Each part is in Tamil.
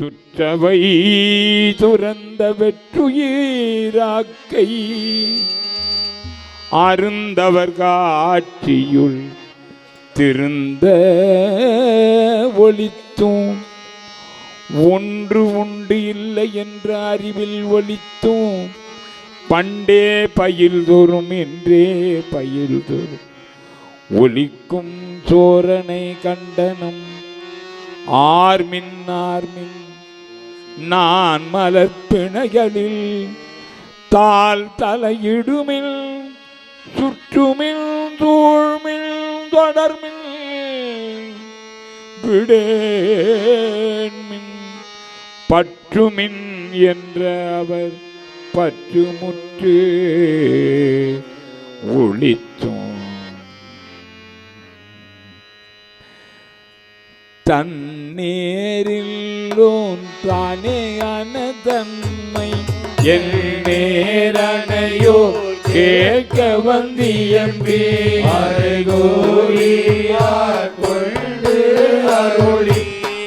துற்றவை துறந்த வெற்றுயிராக்கை. அருந்தவர் காட்சியுள் திருந்த ஒளித்தும். ஒன்று உண்டு இல்லை என்ற அறிவில் ஒளித்தும். பண்டே பயில் தோறும் என்றே பயில் தோறும் ஒலிக்கும் சோரனை கண்டனம். ஆர்மின் ஆர்மின் நான் மலர்பிணைகளில் தால் தலையிடுமில் சுற்றுமில் தூழ்மில் தொடர்மில் விடேன்மின் பற்றுமின் என்ற அவர் பற்றுமுற்று ஒளித்தும். தன்னேரில்லோன் தானே அனதன்மை என் நேரணையோ கேட்க வந்தியம்பே. அருகோயியார் கொண்டு அருளி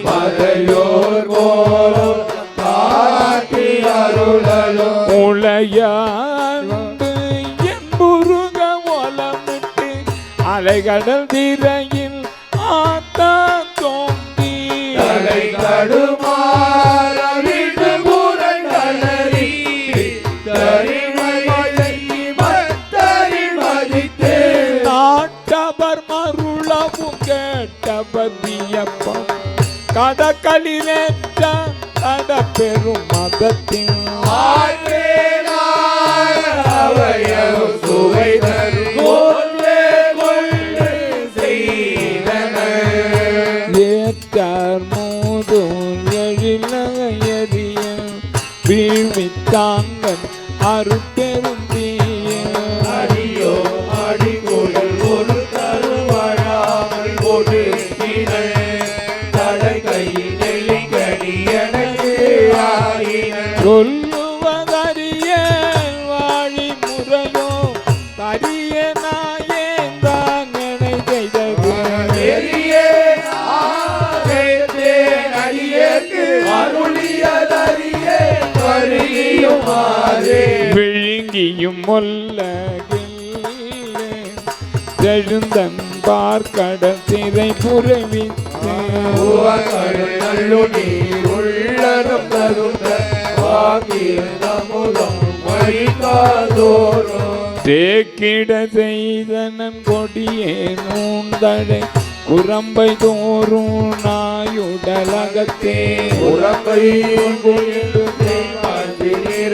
மறையோர் கோலம் காட்டி அருளலோ உளையாண்டு என் முருக ஒலமிட்டு அலைகடல் திரையில் தலை தடுமாற விட்டு புறந்தனரி தரிமலை மத்தரி மதித்தே. நாட்டவர் மருளவும் கேட்டவர் வியப்பம் கடற்களிலேற்ற கட பெரும் மதத்தின் போன்றே வீழ்வித்தாங்கன் அருட்பெரும் அடியோ அடிகொள் ஒரு தருவழாமல் ஒடுக்கினள் தலை கையில் நெல்லிக்கடி எனக்கு ஆயினள் சொல்லுவதறிய விழுங்கியும் மொல்லகில் எழுந்தன் பார்க்கடல் திரை புறவித்து உள்ளனம் தருந்த வழிகாதோறும் தேக்கிட செய்தனன் கொடியே நூந்தடை. குரம்பை தோறும் நாயுடலகத்தே. உறங்கை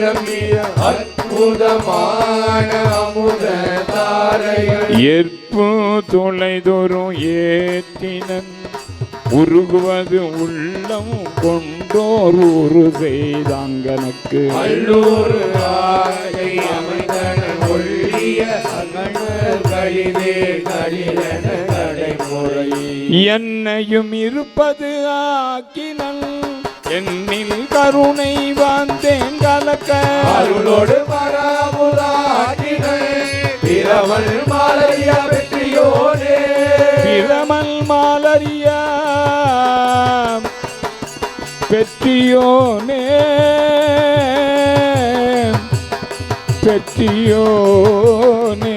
நிரம்பிய அற்புதமான அமுத தாரைகள் ஏற்பு தொலைதொரும் ஏற்றினன் உருகுவது உள்ளம் கொண்டோர் உரு செய்தாங்கனக்கு அல்லூர் அமைந்தன ஒள்ளிய என்னையும் இருப்பது ஆக்கினன் என்னில் கருணை வந்தேன் கலக்க. அருளோடு பிறவள் மாலைய வெற்றியோனே. பிரமல் மாலரியா பெற்றியோனே பெற்றியோனே